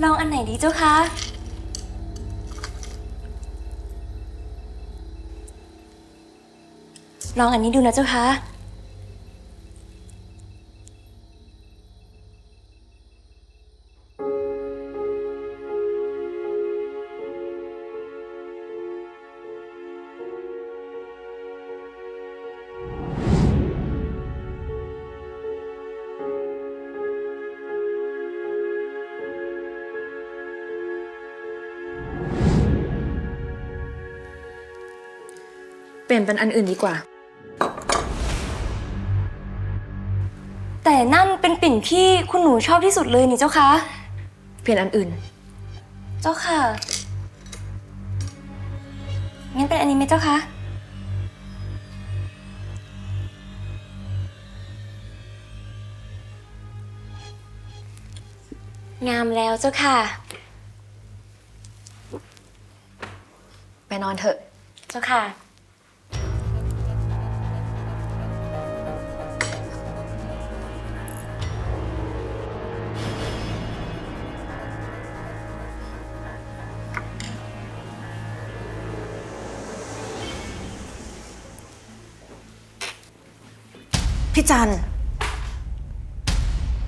ลองอันไหนดีเจ้าคะ ลองอันนี้ดูนะเจ้าคะ ลี่ยนเป็นอันอื่นดีกว่า แต่นั่นเป็นปิ่นที่คุณหนูชอบที่สุดเลยนี่เจ้าคะ เปลี่ยนอันอื่น เจ้าค่ะ งั้นเป็นอันนี้ไหมเจ้าคะงามแล้วเจ้าค่ะ ไปนอนเถอะ เจ้าค่ะ พี่จัน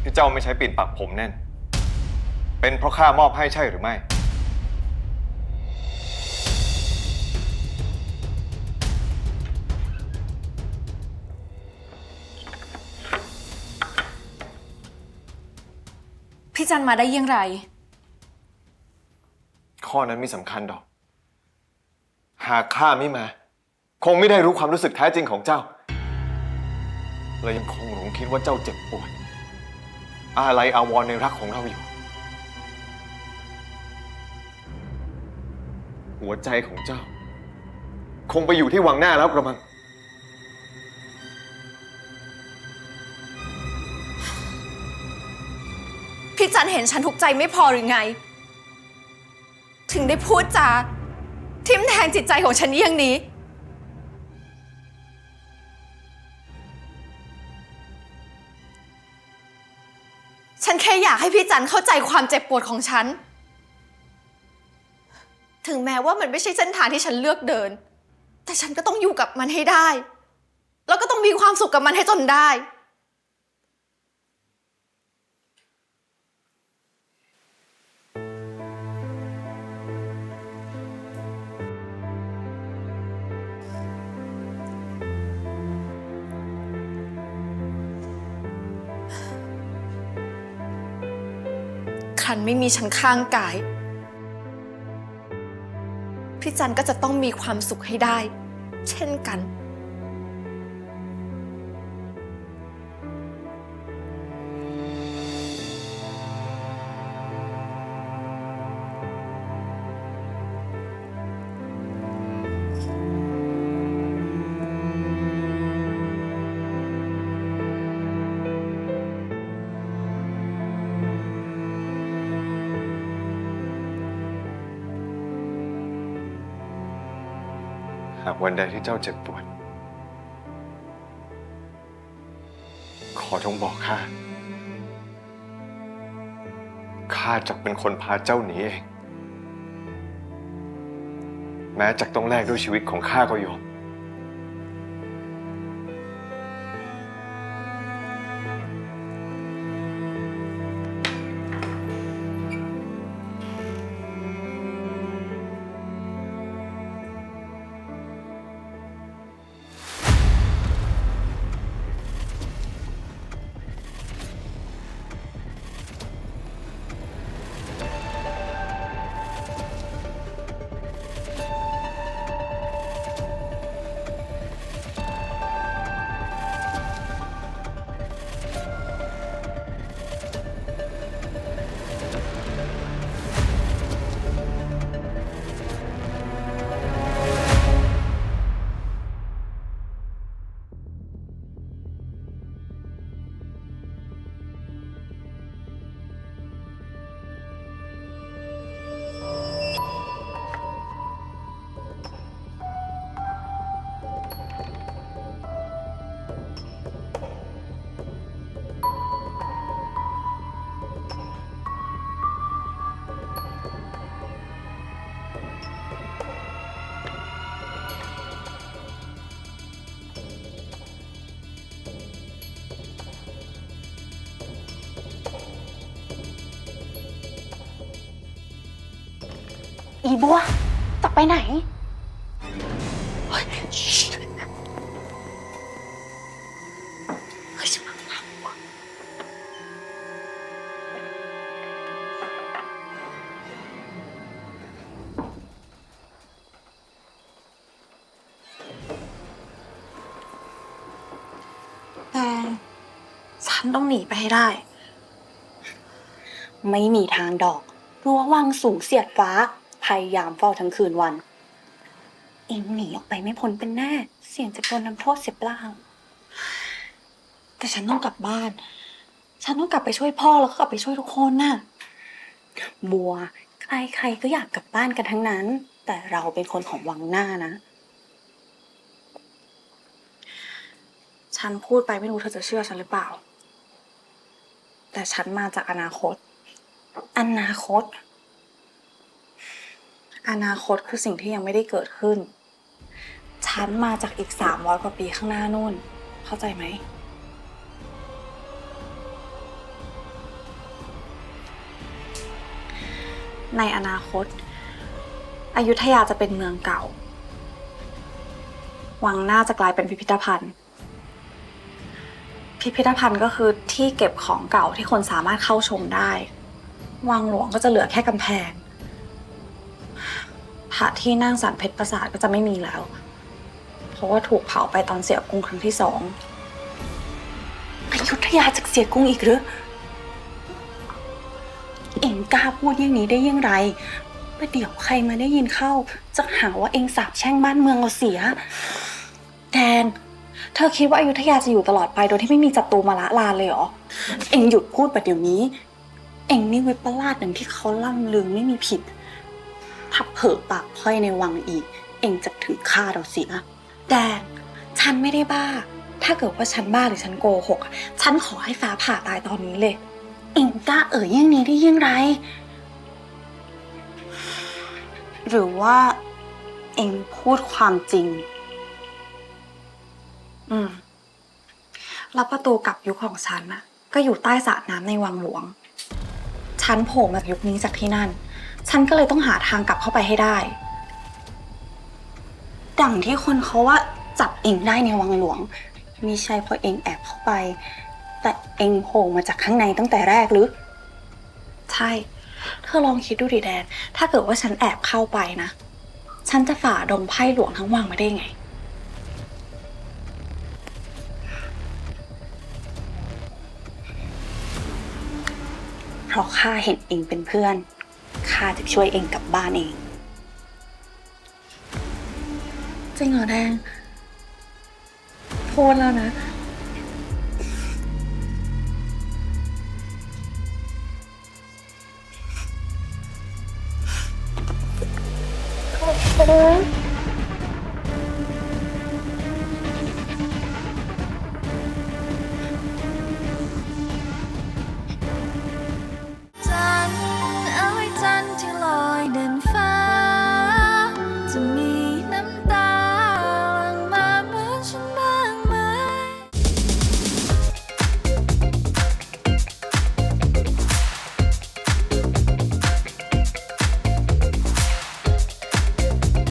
ที่เจ้าไม่ใช้ปิ่นปักผมแน่น เป็นเพราะข้ามอบให้ใช่หรือไม่ พี่จันมาได้ยังไงข้อนั้นไม่สำคัญดอก หากข้าไม่มา คงไม่ได้รู้ความรู้สึกแท้จริงของเจ้า เลยยังคงหลงคิดว่าเจ้าเจ็บปวดอะไรอาวรณ์ในรักของเราอยู่ หัวใจของเจ้า คงไปอยู่ที่วังหน้าแล้วกระมัง พี่จันเห็นฉันทุกข์ใจไม่พอหรือไง ถึงได้พูดจาทิมแทงจิตใจของฉันอย่างนี้ ให้พี่จันเข้าใจความเจ็บปวดของฉัน ถึงแม้ว่ามันไม่ใช่เส้นทางที่ฉันเลือกเดิน แต่ฉันก็ต้องอยู่กับมันให้ได้ แล้วก็ต้องมีความสุขกับมันให้จนได้ ครันไม่มีฉันข้างกาย พี่จันก็จะต้องมีความสุขให้ได้ เช่นกัน หากวันใดที่เจ้าเจ็บปวด ขอจงบอกข้า ข้าจะเป็นคนพาเจ้าหนีเอง แม้จะต้องแลกด้วยชีวิตของข้าก็ยอม บัวจะไปไหนเฮ้ยจะมาทำวะแต่ฉันต้องหนีไปให้ได้ ไม่มีทางดอก รั้ววังสูงเสียดฟ้า พยายามเฝ้าทั้งคืนวัน เองหนีออกไปไม่พ้นเป็นแน่ เสี่ยงจะโดนนำโทษเสียเปล่าแต่ฉันต้องกลับบ้าน ฉันต้องกลับไปช่วยพ่อแล้วก็กลับไปช่วยทุกคนน่ะ บัว ใครๆก็อยากกลับบ้านกันทั้งนั้น แต่เราเป็นคนของวังหน้านะ ฉันพูดไปไม่รู้เธอจะเชื่อฉันหรือเปล่า แต่ฉันมาจากอนาคต อนาคต อนาคตคือสิ่งที่ยังไม่ได้เกิดขึ้น ฉันมาจากอีกสามร้อยกว่าปีข้างหน้านู่น เข้าใจไหม ในอนาคต อยุธยาจะเป็นเมืองเก่า วังหน้าจะกลายเป็นพิพิธภัณฑ์ พิพิธภัณฑ์ก็คือที่เก็บของเก่าที่คนสามารถเข้าชมได้ วังหลวงก็จะเหลือแค่กำแพง พระที่นั่งสันเพชรปราสาทก็จะไม่มีแล้ว เพราะว่าถูกเผาไปตอนเสียกรุงครั้งที่สองอยุธยาจากเสียกรุงอีกหรือ เอ็งกล้าพูดอย่างนี้ได้ยังไงประเดี๋ยวใครมาได้ยินเข้า จะหาว่าเอ็งสาบแช่งบ้านเมืองเราเสียแดนเธอคิดว่าอายุทยาจะอยู่ตลอดไปโดยที่ไม่มีศัตรูมาละลานเลยเหรอ เอ็งหยุดพูดประเดี๋ยวนี้ เอ็งนี่วิปลาสอย่งที่เขาล่ำลือไม่มีผิด ถ้าเผลอปากพร่อยในวังอีก เองจะถือฆ่าเราเสียแดนฉันไม่ได้บ้า ถ้าเกิดว่าฉันบ้าหรือฉันโกหกอะฉันขอให้ฟ้าผ่าตายตอนนี้เลย เองกล้าเอ่ยอย่งนี้ได้ยังไงหรือว่าเองพูดความจริง อืม แล้วประตูกลับยุคของฉันน่ะก็อยู่ใต้สระน้ำในวังหลวง ฉันโผล่มาจากยุคนี้จากที่นั่น ฉันก็เลยต้องหาทางกลับเข้าไปให้ได้ ดังที่คนเขาว่าจับเองได้ในวังหลวงไม่ใช่เพราะเองแอบเข้าไป แต่เองโผล่มาจากข้างในตั้งแต่แรกหรือ ใช่ เธอลองคิดดูดิแดน ถ้าเกิดว่าฉันแอบเข้าไปนะ ฉันจะฝ่าดงไพ่หลวงทั้งวังมาได้ไง เพราะข้าเห็นเองเป็นเพื่อน ข้าจะช่วยเองกลับบ้านเอง จริงเหรอแดงพูดแล้วนะโอ้